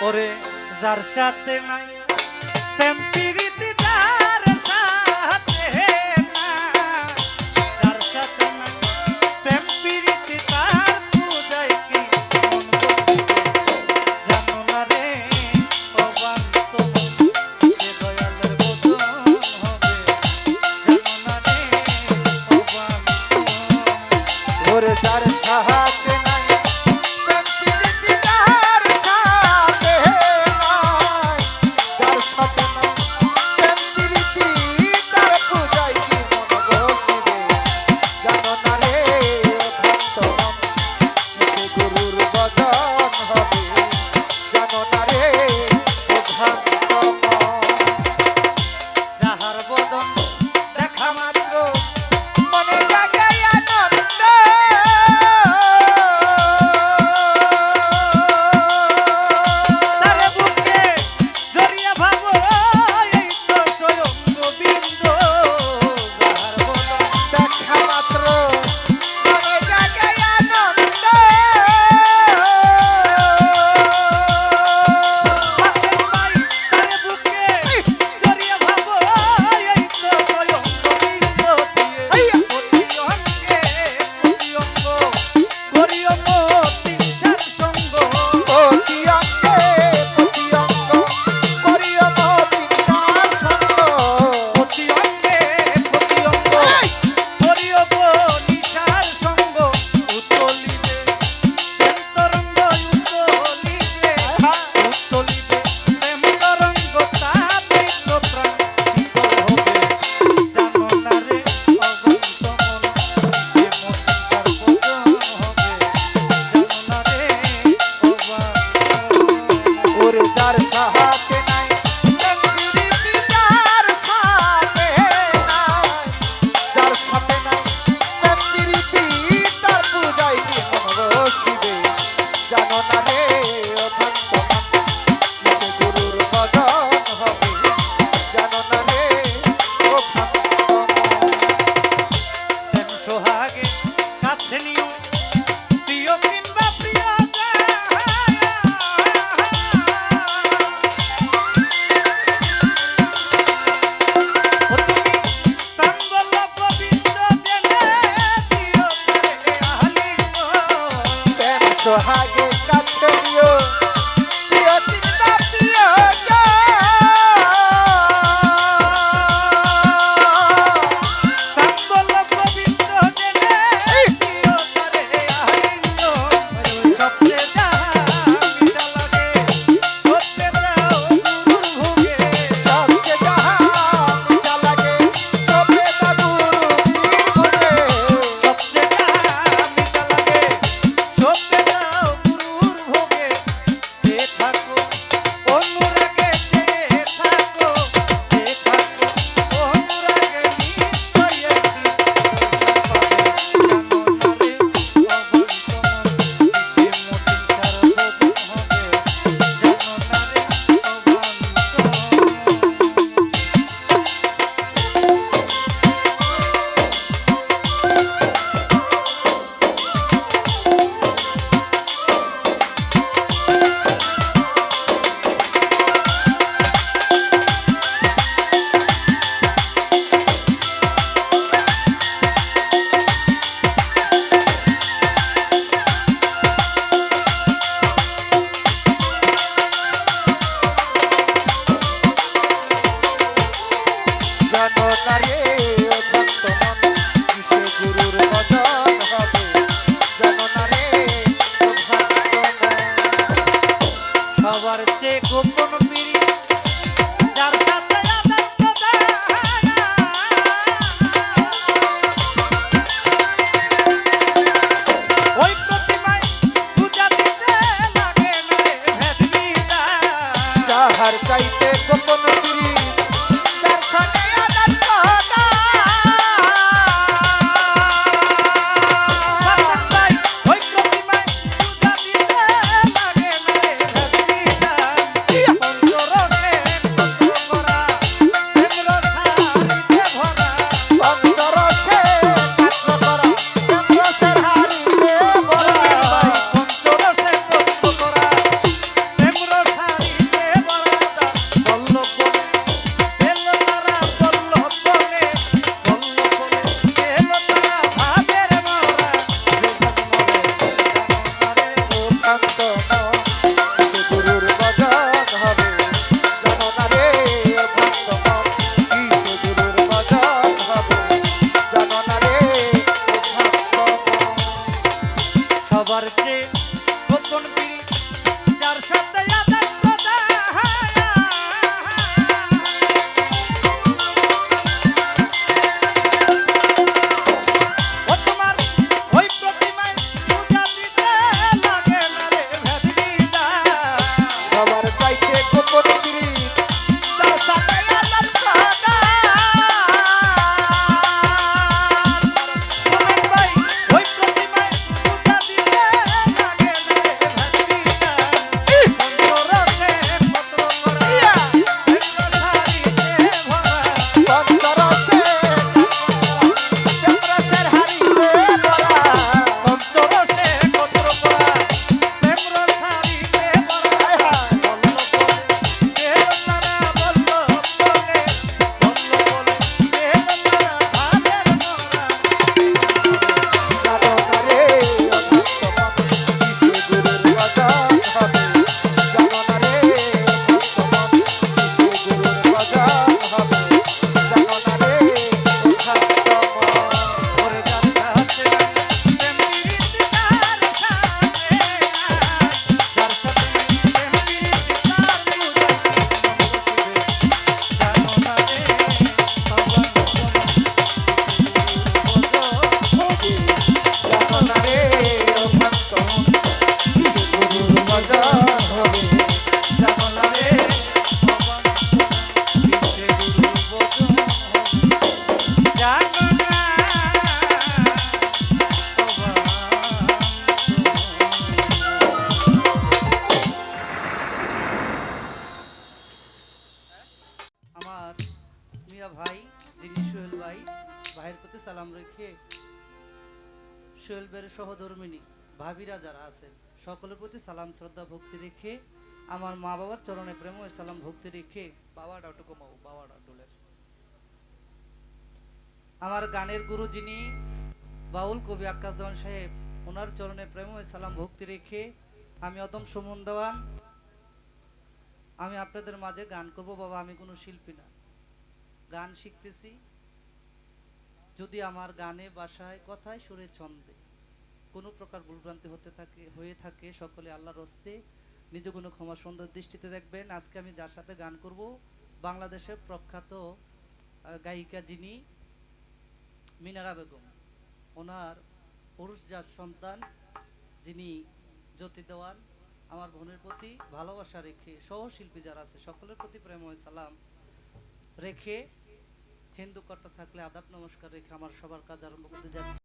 ওরে যার সাথে নাই প্রেম ভাই, ভাইয়ের প্রতি সালাম রেখে ভাইয়ের সহধর্মিনী, ভাবিরা যারা আছেন, সকলের প্রতি সালাম, শ্রদ্ধা, ভক্তি রেখে আমার মা বাবার চরণে প্রেম ও সালাম, ভক্তি রেখে বাবা ডাটু কমাও বাবা ডাটুলের। আমার গানের গুরু যিনি বাউল কবি আকাশ দেওয়ান সাহেব, ওনার চরণে প্রেম ও সালাম, ভক্তি রেখে আমি অদম সুমন দেওয়ান আমি আপনাদের মাঝে গান করব, বাবা, আমি কোনো শিল্পী না। গান শিখতেছি যদি আমার গানে, বাসায়, কথায় সুরে ছন্দে কোনো প্রকার ভুলভ্রান্তি হতে থাকে, হয়ে থাকে, সকলে আল্লাহর হস্তে নিজ কোনো ক্ষমা সুন্দর দৃষ্টিতে দেখবেন। আজকে আমি যার সাথে গান করব, বাংলাদেশের প্রখ্যাত গায়িকা যিনি মিনারা বেগম। ওনার পুরুষ যার সন্তান যিনি জ্যোতি দেওয়ান আমার বোনের প্রতি ভালোবাসা রেখে সহশিল্পী যারা আছে, সকলের প্রতি প্রেম ও সালাম রেখে হিন্দু কর্তা থাকলে আদাব নমস্কার রেখে আমার সবার কাজ আরম্ভ করতে যাচ্ছি।